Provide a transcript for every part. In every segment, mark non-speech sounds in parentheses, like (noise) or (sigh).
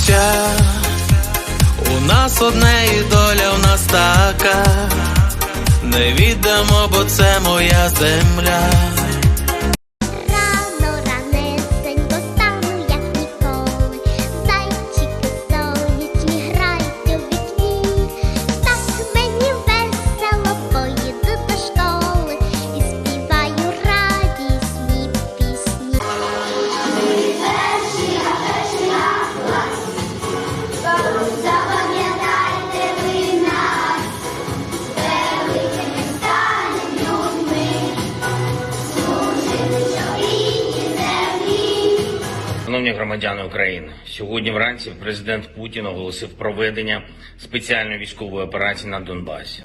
життя. У нас одне і доля в нас така. Не віддамо, бо це моя земля. Шановні громадяни України, сьогодні вранці президент Путін оголосив проведення спеціальної військової операції на Донбасі.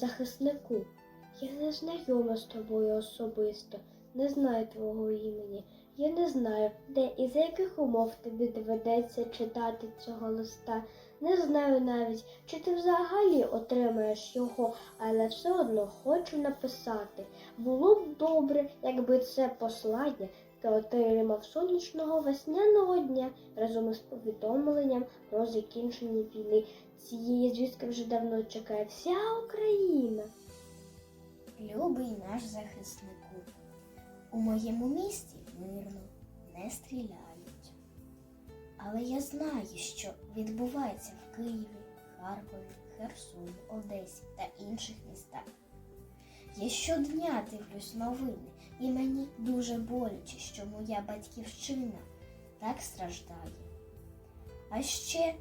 Захиснику. Я не знайома з тобою особисто, не знаю твого імені. Я не знаю, де і за яких умов тобі доведеться читати цього листа. Не знаю навіть, чи ти взагалі отримаєш його, але все одно хочу написати. Було б добре, якби це послання ти отримав сонячного весняного дня разом із повідомленням про закінчення війни. Цієї звістки вже давно чекає вся Україна. Любий наш захиснику, у моєму місті мирно не стріляють. Але я знаю, що відбувається в Києві, Харкові, Херсоні, Одесі та інших містах. Я щодня дивлюсь новини, і мені дуже боляче, що моя батьківщина так страждає. А ще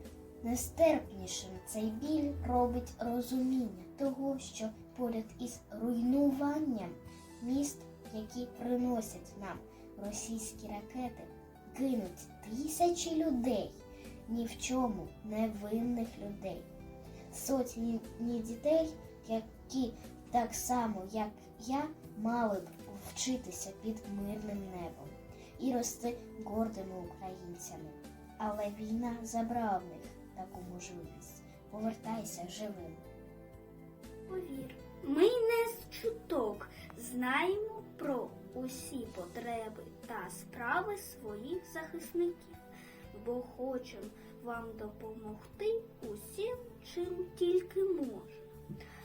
нестерпнішим цей біль робить розуміння того, що поряд із руйнуванням міст, які приносять нам російські ракети, гинуть тисячі людей, ні в чому невинних людей, сотні дітей, які так само, як я, мали б вчитися під мирним небом і рости гордими українцями. Але війна забрала в них таку можливість. Повертайся живим. Повір, ми не з чуток знаємо про усі потреби та справи своїх захисників, бо хочемо вам допомогти усім, чим тільки можемо.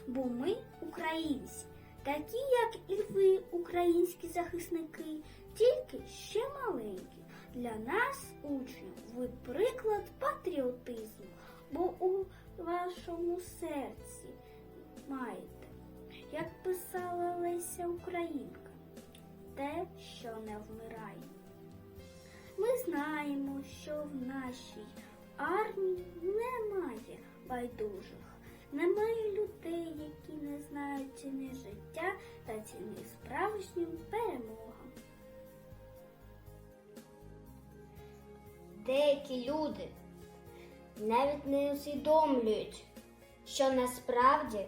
Бо ми українці, такі, як і ви, українські захисники, тільки ще маленькі. Для нас, учнів, ви приклад патріотизму, бо у вашому серці маєте, як писала Леся Українка, те, що не вмирає. Ми знаємо, що в нашій армії немає байдужих, немає людей, які не знають ціни життя та ціни справжнім перемогам. Деякі люди навіть не усвідомлюють, що насправді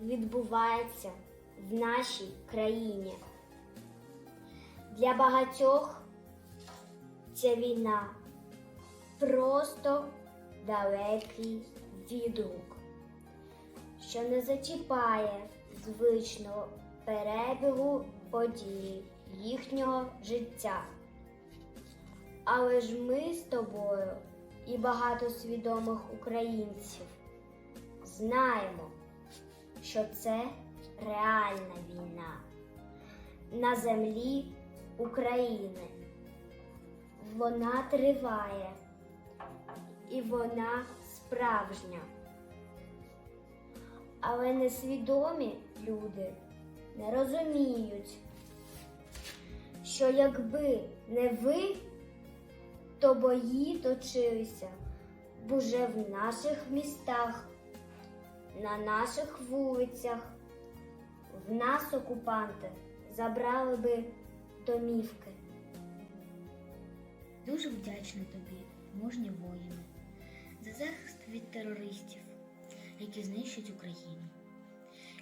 відбувається в нашій країні. Для багатьох ця війна просто далекий відгук, що не зачіпає звичного перебігу подій їхнього життя. Але ж ми з тобою і багато свідомих українців знаємо, що це реальна війна на землі України. Вона триває і вона справжня. Але несвідомі люди не розуміють, що якби не ви, то бої точилися б уже в наших містах, на наших вулицях. В нас окупанти забрали би домівки. Дуже вдячна тобі, мужні воїни, за захист від терористів, які знищують Україну,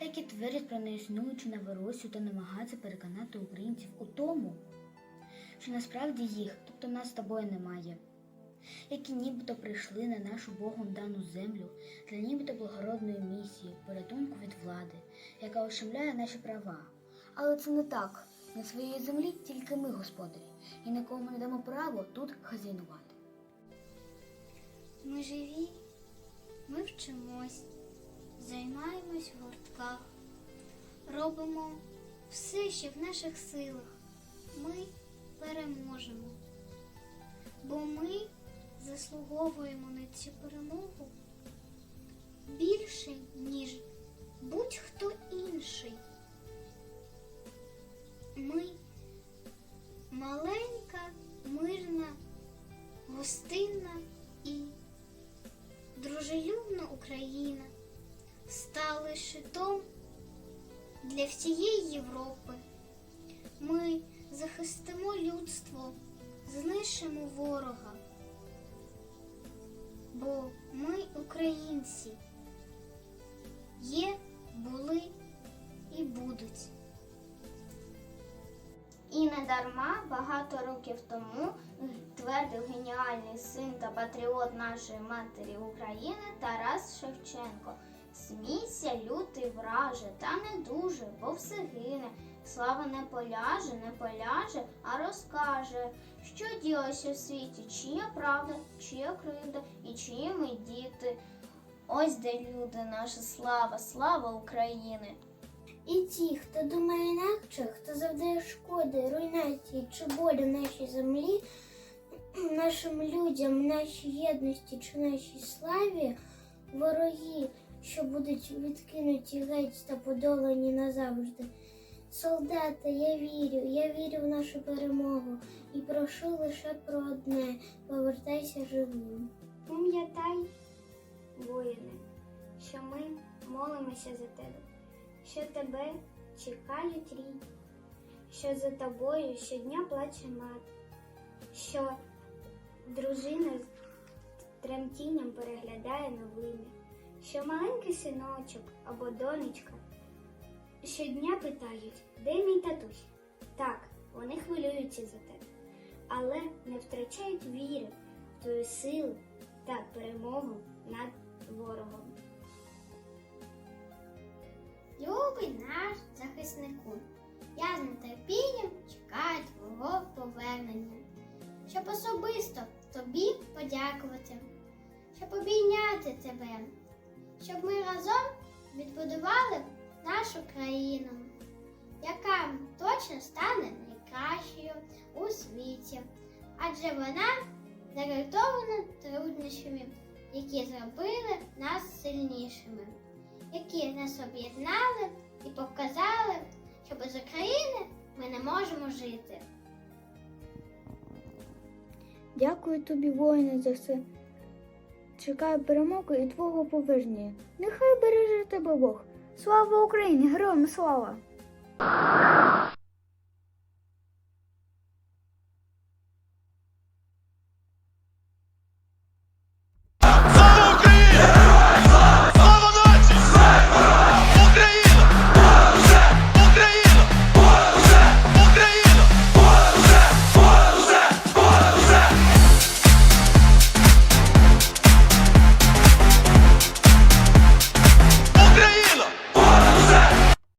які твердять про неіснуючу Новоросію та намагаються переконати українців у тому, що насправді їх, тобто нас з тобою немає, які нібито прийшли на нашу Богом дану землю для нібито благородної місії, порятунку від влади, яка ущемляє наші права. Але це не так. На своїй землі тільки ми господарі, і нікому не дамо право тут хазяйнувати. Ми живі, ми вчимось, займаємось в гуртках, робимо все, що в наших силах. Ми переможемо, бо ми заслуговуємо на цю перемогу більше, ніж будь-хто інший. Всієї Європи. Ми захистимо людство, знищимо ворога, бо ми українці є, були і будуть. І не дарма багато років тому твердив геніальний син та патріот нашої матері України Тарас Шевченко. Смійся, лютий враже, та не дуже, бо все гине. Слава не поляже, не поляже, а розкаже, що ділося в світі, чия правда, чия кривда і чиї ми діти. Ось де люди, наша слава, слава України. І ті, хто думає інакше, хто завдає шкоди, руйнації чи болю нашій землі, (clears throat) нашим людям, нашій єдності чи нашій славі, вороги, що будуть відкинуті геть та подолані назавжди. Солдати, я вірю, я вірю в нашу перемогу і прошу лише про одне повертайся живим. Пам'ятай, воїне, що ми молимося за тебе, що тебе чекають рідні, що за тобою щодня плаче мати, що дружина з тремтінням переглядає новини, що маленький синочок або донечка щодня питають, де мій татусь? Так, вони хвилюються за тебе, але не втрачають віри в твою силу та перемогу над ворогом. Любий наш захиснику, я з нетерпінням чекаю твого повернення, щоб особисто тобі подякувати, щоб обійняти тебе, щоб ми разом відбудували нашу країну, яка точно стане найкращою у світі, адже вона загартована труднощами, які зробили нас сильнішими які нас об'єднали і показали, що без України ми не можемо жити. Дякую тобі, воїне, за все. Чекаю перемоги і твого повернення. Нехай береже тебе Бог. Слава Україні! Героям слава!